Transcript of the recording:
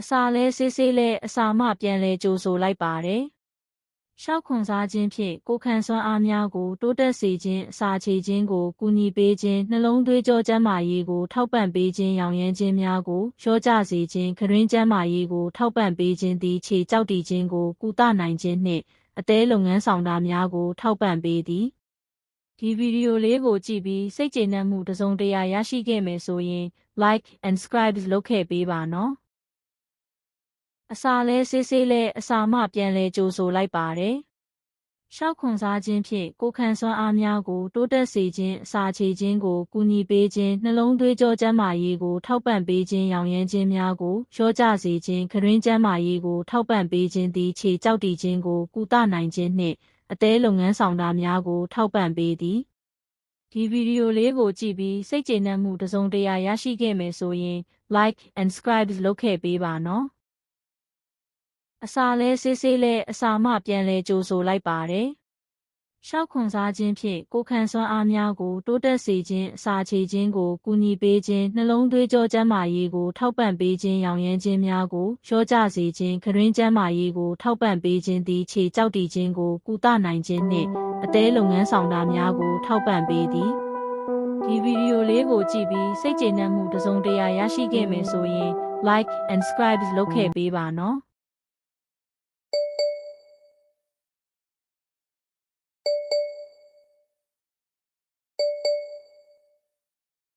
အစာလဲဆေးဆေးလဲအစာမှပြန်လဲကြိုဆိုလိုက်ပါတယ်။ရှောက်ခွန်စားခြင်းဖြင့်ကိုယ်ခံစွမ်းအားများကို တိုးတက်စေခြင်းအစာချေခြင်းကိုကူညီပေးခြင်းနှလုံးသွေးကြောကျန်းမာရေးကို ထောက်ပံ့ပေးခြင်းရောင်ရမ်းခြင်းများကိုလျော့ကျစေခြင်းခရင်းကျန်းမာရေးကို ထောက်ပံ့ပေးခြင်းသည်ခြေကြောက်တည်ခြင်းကိုကုသနိုင်ခြင်းနှင့်အသေးလုပ်ငန်းဆောင်တာများကို ထောက်ပံ့ပေးသည်။ဒီဗီဒီယိုလေးကိုကြည့်ပြီးစိတ်ကျေနပ်မှုတစ်စုံတစ်ရာရရှိခဲ့မယ်ဆိုရင် like and subscribe လုပ်ခဲ့ပေးပါနော်။ အစာလဲဆေးဆေးလဲအစာမှပြန်လဲကြိုဆိုလိုက်ပါတယ်။ရှောက်ခွန်စားခြင်းဖြင့်ကိုယ်ခံစွမ်းအားများကို တိုးတက်စေခြင်းအစာချေခြင်းကိုကူညီပေးခြင်းနှလုံးသွေးကြောကျန်းမာရေးကို ထောက်ပံ့ပေးခြင်းရောင်ရမ်းခြင်းများကိုလျော့ကျစေခြင်းခရင်းကျန်းမာရေးကို ထောက်ပံ့ပေးခြင်းသည်ခြေကြောက်တည်ခြင်းကိုကုသနိုင်ခြင်းနှင့်အသေးလုပ်ငန်းဆောင်တာများကို ထောက်ပံ့ပေးသည်။ဒီဗီဒီယိုလေးကိုကြည့်ပြီးစိတ်ကျေနပ်မှုတစ်စုံတစ်ရာရရှိခဲ့မယ်ဆိုရင် like and subscribe လုပ်ခဲ့ပေးပါနော်။ အစာလဲဆေးဆေးလဲအစာမှပြန်လဲကြိုဆိုလိုက်ပါတယ်။ရှောက်ခွန်စားခြင်းဖြင့်ကိုယ်ခံစွမ်းအားများကို တိုးတက်စေခြင်းအစာချေခြင်းကိုကူညီပေးခြင်းနှလုံးသွေးကြောကျန်းမာရေးကို ထောက်ပံ့ပေးခြင်းရောင်ရမ်းခြင်းများကိုလျော့ကျစေခြင်းခရင်းကျန်းမာရေးကို ထောက်ပံ့ပေးခြင်းသည်ခြေကြောက်တည်ခြင်းကိုကုသနိုင်ခြင်းနှင့်အသေးလုပ်ငန်းဆောင်တာများကို ထောက်ပံ့ပေးသည်။ဒီဗီဒီယိုလေးကိုကြည့်ပြီးစိတ်ကျေနပ်မှုတစ်စုံတစ်ရာရရှိခဲ့မယ်ဆိုရင် like and subscribe လုပ်ခဲ့ပေးပါနော်။